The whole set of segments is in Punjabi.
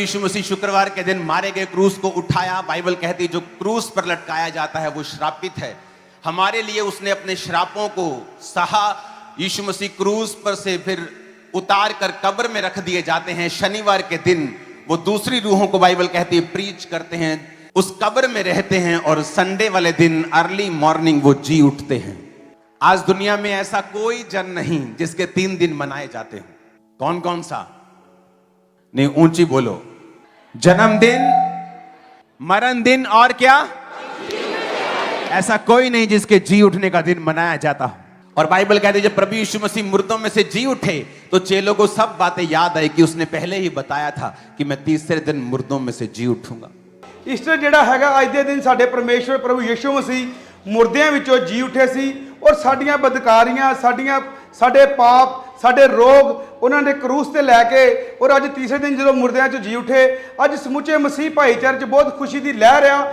यीशु मसीह शुक्रवार के दिन मारे गए क्रूस को उठाया। बाइबल कहती जो क्रूस पर लटकाया जाता है, वो श्रापित है। हमारे लिए उसने अपने श्रापों को सहा। यीशु मसीह क्रूस पर से फिर उतार कर कब्र में रख दिए जाते हैं। शनिवार के दिन वो दूसरी रूहों को बाइबल कहती है, प्रीच करते हैं। उस कब्र में रहते हैं और संडे वाले दिन, अर्ली मॉर्निंग, वो जी उठते हैं। आज दुनिया में ऐसा कोई जन नहीं जिसके तीन दिन मनाए जाते हो। कौन कौन सा? नहीं ऊंची बोलो जन्मदिन मरण दिन और क्या ऐसा कोई नहीं जिसके जी उठने का दिन मनाया जाता हो और बाइबल कहती है जब प्रभु यीशु मसीह मुर्दों में से जी उठे तो चेलों को सब बातें याद आई कि उसने पहले ही बताया था कि मैं तीसरे दिन मुर्दों में से जी उठूंगा ਈਸਟਰ ਜਿਹੜਾ ਹੈਗਾ ਅੱਜ ਦੇ ਦਿਨ ਸਾਡੇ ਪਰਮੇਸ਼ਵਰ ਪ੍ਰਭੂ ਯੀਸ਼ੂ ਮਸੀਹ ਮੁਰਦਿਆਂ ਵਿੱਚੋਂ ਜੀ ਉੱਠੇ ਸੀ ਔਰ ਸਾਡੀਆਂ ਬਦਕਾਰੀਆਂ ਸਾਡੀਆਂ ਸਾਡੇ ਪਾਪ ਸਾਡੇ ਰੋਗ ਉਹਨਾਂ ਨੇ ਕਰੂਸ ਤੇ ਲੈ ਕੇ ਔਰ ਅੱਜ ਤੀਸਰੇ ਦਿਨ ਜਦੋਂ ਮੁਰਦਿਆਂ 'ਚ ਜੀ ਉੱਠੇ, ਅੱਜ ਸਮੁੱਚੇ ਮਸੀਹ ਭਾਈਚਾਰੇ 'ਚ ਬਹੁਤ ਖੁਸ਼ੀ ਦੀ ਲਹਿਰ ਆ।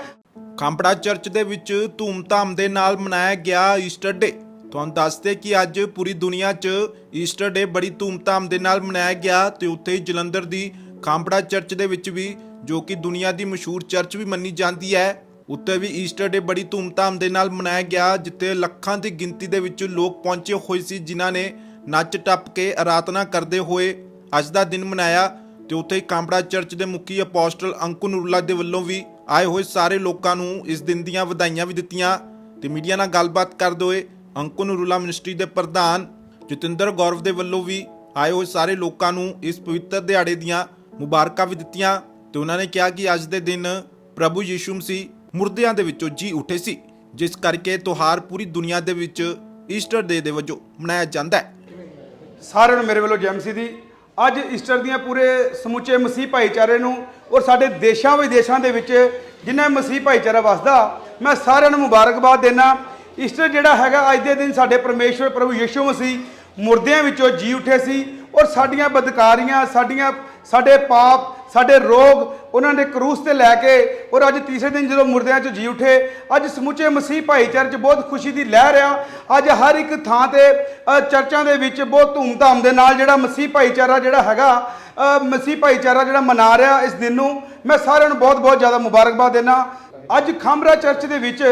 ਖਾਂਪੜਾ ਚਰਚ ਦੇ ਵਿੱਚ ਧੂਮਧਾਮ ਦੇ ਨਾਲ ਮਨਾਇਆ ਗਿਆ ਈਸਟਰ ਡੇ। ਤੁਹਾਨੂੰ ਦੱਸਦੇ ਕਿ ਅੱਜ ਪੂਰੀ ਦੁਨੀਆ 'ਚ ਈਸਟਰ ਡੇ ਬੜੀ ਧੂਮਧਾਮ ਦੇ ਨਾਲ ਮਨਾਇਆ ਗਿਆ ਤੇ ਉੱਥੇ ਹੀ ਜਲੰਧਰ ਦੀ ਖਾਂਪੜਾ ਚਰਚ ਦੇ ਵਿੱਚ ਵੀ, ਜੋ ਕਿ ਦੁਨੀਆ ਦੀ ਮਸ਼ਹੂਰ ਚਰਚ ਵੀ ਮੰਨੀ ਜਾਂਦੀ ਹੈ ਉੱਤੇ ਵੀ ਈਸਟਰ ਡੇ ਬੜੀ ਧੂਮਧਾਮ ਦੇ ਨਾਲ ਮਨਾਇਆ ਗਿਆ, ਜਿੱਥੇ ਲੱਖਾਂ ਦੀ ਗਿਣਤੀ ਦੇ ਵਿੱਚ ਲੋਕ ਪਹੁੰਚੇ ਹੋਏ ਸੀ, ਜਿਨ੍ਹਾਂ ਨੇ ਨੱਚ ਟੱਪ ਕੇ ਆਰਾਧਨਾ ਕਰਦੇ ਹੋਏ ਅੱਜ ਦਾ ਦਿਨ ਮਨਾਇਆ ਤੇ ਉੱਥੇ ਕਾਂਬੜਾ ਚਰਚ ਦੇ ਮੁਖੀ ਅਪੋਸਟਲ ਅੰਕੁ ਨੂਰੁੱਲਾ ਦੇ ਵੱਲੋਂ ਵੀ ਆਏ ਹੋਏ ਸਾਰੇ ਲੋਕਾਂ ਨੂੰ ਇਸ ਦਿਨ ਦੀਆਂ ਵਧਾਈਆਂ ਵੀ ਦਿੱਤੀਆਂ ਤੇ ਮੀਡੀਆ ਨਾਲ ਗੱਲਬਾਤ ਕਰਦੇ ਹੋਏ ਅੰਕੁ ਨੂਰੁੱਲਾ ਮਿਨਿਸਟਰੀ ਦੇ ਪ੍ਰਧਾਨ ਜਤਿੰਦਰ ਗੌਰਵ ਦੇ ਵੱਲੋਂ ਵੀ ਆਏ ਹੋਏ ਸਾਰੇ ਲੋਕਾਂ ਨੂੰ ਇਸ ਪਵਿੱਤਰ ਦਿਹਾੜੇ ਦੀਆਂ ਮੁਬਾਰਕਾਂ ਵੀ ਦਿੱਤੀਆਂ ਤੇ ਉਹਨਾਂ ਨੇ ਕਿਹਾ ਕਿ ਅੱਜ ਦੇ ਦਿਨ ਪ੍ਰਭੂ ਯੀਸ਼ੂ ਮਸੀਹ ਮੁਰਦਿਆਂ ਦੇ ਵਿੱਚੋਂ ਜੀ ਉੱਠੇ ਸੀ, ਜਿਸ ਕਰਕੇ ਤਿਉਹਾਰ ਪੂਰੀ ਦੁਨੀਆ ਦੇ ਵਿੱਚ ਈਸਟਰ ਡੇ ਦੇ ਵਜੋਂ ਮਨਾਇਆ ਜਾਂਦਾ ਹੈ। ਸਾਰਿਆਂ ਨੂੰ ਮੇਰੇ ਵੱਲੋਂ ਜੈਮਸੀ ਦੀ। ਅੱਜ ਈਸਟਰ ਦੀਆਂ ਪੂਰੇ ਸਮੁੱਚੇ ਮਸੀਹ ਭਾਈਚਾਰੇ ਨੂੰ ਔਰ ਸਾਡੇ ਦੇਸ਼ਾਂ ਵਿਦੇਸ਼ਾਂ ਦੇ ਵਿੱਚ ਜਿਨ੍ਹਾਂ ਮਸੀਹ ਭਾਈਚਾਰਾ ਵਸਦਾ, ਮੈਂ ਸਾਰਿਆਂ ਨੂੰ ਮੁਬਾਰਕਬਾਦ ਦੇਣਾ ਈਸਟਰ ਜਿਹੜਾ ਹੈਗਾ, ਅੱਜ ਦੇ ਦਿਨ ਸਾਡੇ ਪਰਮੇਸ਼ਵਰ ਪ੍ਰਭੂ ਯੀਸ਼ੂ ਮਸੀਹ ਮੁਰਦਿਆਂ ਵਿੱਚੋਂ ਜੀ ਉੱਠੇ ਸੀ ਔਰ ਸਾਡੀਆਂ ਬਦਕਾਰੀਆਂ, ਸਾਡੀਆਂ, ਸਾਡੇ ਪਾਪ ਸਾਡੇ ਰੋਗ ਉਹਨਾਂ ਨੇ ਕਰੂਸ ਤੇ ਲੈ ਕੇ ਔਰ ਅੱਜ ਤੀਸਰੇ ਦਿਨ ਜਦੋਂ ਮੁਰਦਿਆਂ 'ਚ ਜੀ ਉੱਠੇ, ਅੱਜ ਸਮੁੱਚੇ ਮਸੀਹ ਭਾਈਚਾਰੇ 'ਚ ਬਹੁਤ ਖੁਸ਼ੀ ਦੀ ਲਹਿਰ ਆ। ਅੱਜ ਹਰ ਇੱਕ ਥਾਂ ਤੇ ਚਰਚਾਂ ਦੇ ਵਿੱਚ ਬਹੁਤ ਧੂਮਧਾਮ ਦੇ ਨਾਲ ਜਿਹੜਾ ਮਸੀਹ ਭਾਈਚਾਰਾ ਜਿਹੜਾ ਹੈਗਾ ਮਸੀਹ ਭਾਈਚਾਰਾ ਜਿਹੜਾ ਮਨਾ ਰਿਹਾ ਇਸ ਦਿਨ ਨੂੰ, ਮੈਂ ਸਾਰਿਆਂ ਨੂੰ ਬਹੁਤ ਬਹੁਤ ਜ਼ਿਆਦਾ ਮੁਬਾਰਕਬਾਦ ਦੇਣਾ ਅੱਜ ਖਾਮਰਾ ਚਰਚ ਦੇ ਵਿੱਚ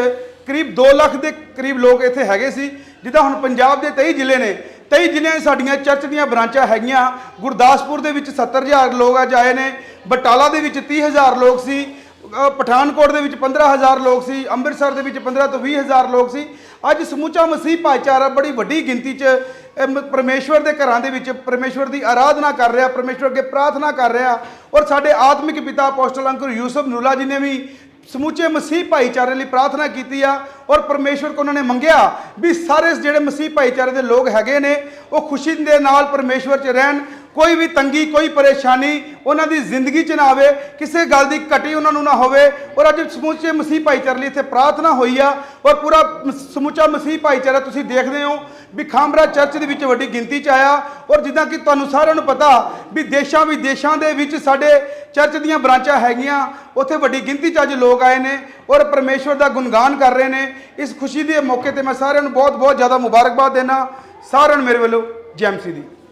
ਕਰੀਬ 2 ਲੱਖ ਦੇ ਕਰੀਬ ਲੋਕ ਇੱਥੇ ਹੈਗੇ ਸੀ, ਜਿੱਦਾਂ ਹੁਣ ਪੰਜਾਬ ਦੇ 23 ਜ਼ਿਲ੍ਹੇ ਨੇ। ਕਈ ਜ਼ਿਲ੍ਹਿਆਂ 'ਚ ਸਾਡੀਆਂ ਚਰਚ ਦੀਆਂ ਬ੍ਰਾਂਚਾਂ ਹੈਗੀਆਂ। ਗੁਰਦਾਸਪੁਰ ਦੇ ਵਿੱਚ 70000 ਲੋਕ ਅੱਜ ਆਏ ਨੇ। ਬਟਾਲਾ ਦੇ ਵਿੱਚ 30000 ਲੋਕ ਸੀ। ਪਠਾਨਕੋਟ ਦੇ ਵਿੱਚ 15000 ਲੋਕ ਸੀ। ਅੰਮ੍ਰਿਤਸਰ ਦੇ ਵਿੱਚ 15 ਤੋਂ 20000 ਲੋਕ ਸੀ। ਅੱਜ ਸਮੁੱਚਾ ਮਸੀਹ ਭਾਈਚਾਰਾ ਬੜੀ ਵੱਡੀ ਗਿਣਤੀ 'ਚ ਅ, ਪਰਮੇਸ਼ਵਰ ਦੇ ਘਰਾਂ ਦੇ ਵਿੱਚ ਪਰਮੇਸ਼ਵਰ ਦੀ ਆਰਾਧਨਾ ਕਰ ਰਿਹਾ ਪਰਮੇਸ਼ਵਰ ਅੱਗੇ ਪ੍ਰਾਰਥਨਾ ਕਰ ਰਿਹਾ। ਔਰ ਸਾਡੇ ਆਤਮਿਕ ਪਿਤਾ ਅਪੋਸਟਲ ਅੰਕੁਰ ਯੂਸਫ ਨੂਲਾ ਜੀ ਨੇ ਵੀ ਸਮੁੱਚੇ ਮਸੀਹ ਭਾਈਚਾਰੇ ਲਈ ਪ੍ਰਾਰਥਨਾ ਕੀਤੀ ਆ ਔਰ ਪਰਮੇਸ਼ਵਰ ਕੋ ਉਹਨਾਂ ਨੇ ਮੰਗਿਆ ਵੀ ਸਾਰੇ ਜਿਹੜੇ ਮਸੀਹ ਭਾਈਚਾਰੇ ਦੇ ਲੋਕ ਹੈਗੇ ਨੇ, ਉਹ ਖੁਸ਼ੀ ਦੇ ਨਾਲ ਪਰਮੇਸ਼ਵਰ 'ਚ ਰਹਿਣ, ਕੋਈ ਵੀ ਤੰਗੀ, ਕੋਈ ਪਰੇਸ਼ਾਨੀ ਉਹਨਾਂ ਦੀ ਜ਼ਿੰਦਗੀ 'ਚ ਨਾ ਆਵੇ, ਕਿਸੇ ਗੱਲ ਦੀ ਘਟੀ ਉਹਨਾਂ ਨੂੰ ਨਾ ਹੋਵੇ ਔਰ ਅੱਜ ਸਮੁੱਚੇ ਮਸੀਹ ਭਾਈਚਾਰੇ ਲਈ ਇੱਥੇ ਪ੍ਰਾਰਥਨਾ ਹੋਈ ਆ ਔਰ ਪੂਰਾ ਮ- ਸਮੁੱਚਾ ਮਸੀਹ ਭਾਈਚਾਰਾ ਤੁਸੀਂ ਦੇਖਦੇ ਹੋ ਵੀ ਖਾਮਰਾ ਚਰਚ ਦੇ ਵਿੱਚ ਵੱਡੀ ਗਿਣਤੀ 'ਚ ਆਇਆ ਔਰ ਜਿੱਦਾਂ ਕਿ ਤੁਹਾਨੂੰ ਸਾਰਿਆਂ ਨੂੰ ਪਤਾ ਵੀ ਦੇਸ਼ਾਂ ਵਿਦੇਸ਼ਾਂ ਦੇ ਵਿੱਚ ਸਾਡੇ ਚਰਚ ਦੀਆਂ ਬ੍ਰਾਂਚਾਂ ਹੈਗੀਆਂ, ਉੱਥੇ ਵੱਡੀ ਗਿਣਤੀ 'ਚ ਅੱਜ ਲੋਕ ਆਏ ਨੇ ਔਰ ਪਰਮੇਸ਼ਵਰ ਦਾ ਗੁਣਗਾਨ ਕਰ ਰਹੇ ਨੇ। ਇਸ ਖੁਸ਼ੀ ਦੇ ਮੌਕੇ ਤੇ ਮੈਂ ਸਾਰਿਆਂ ਨੂੰ ਬਹੁਤ ਬਹੁਤ ਜ਼ਿਆਦਾ ਮੁਬਾਰਕਬਾਦ ਦੇਣਾ। ਸਾਰਿਆਂ ਨੂੰ ਮੇਰੇ ਵੱਲੋਂ ਜੈਮਸੀ ਦੀ।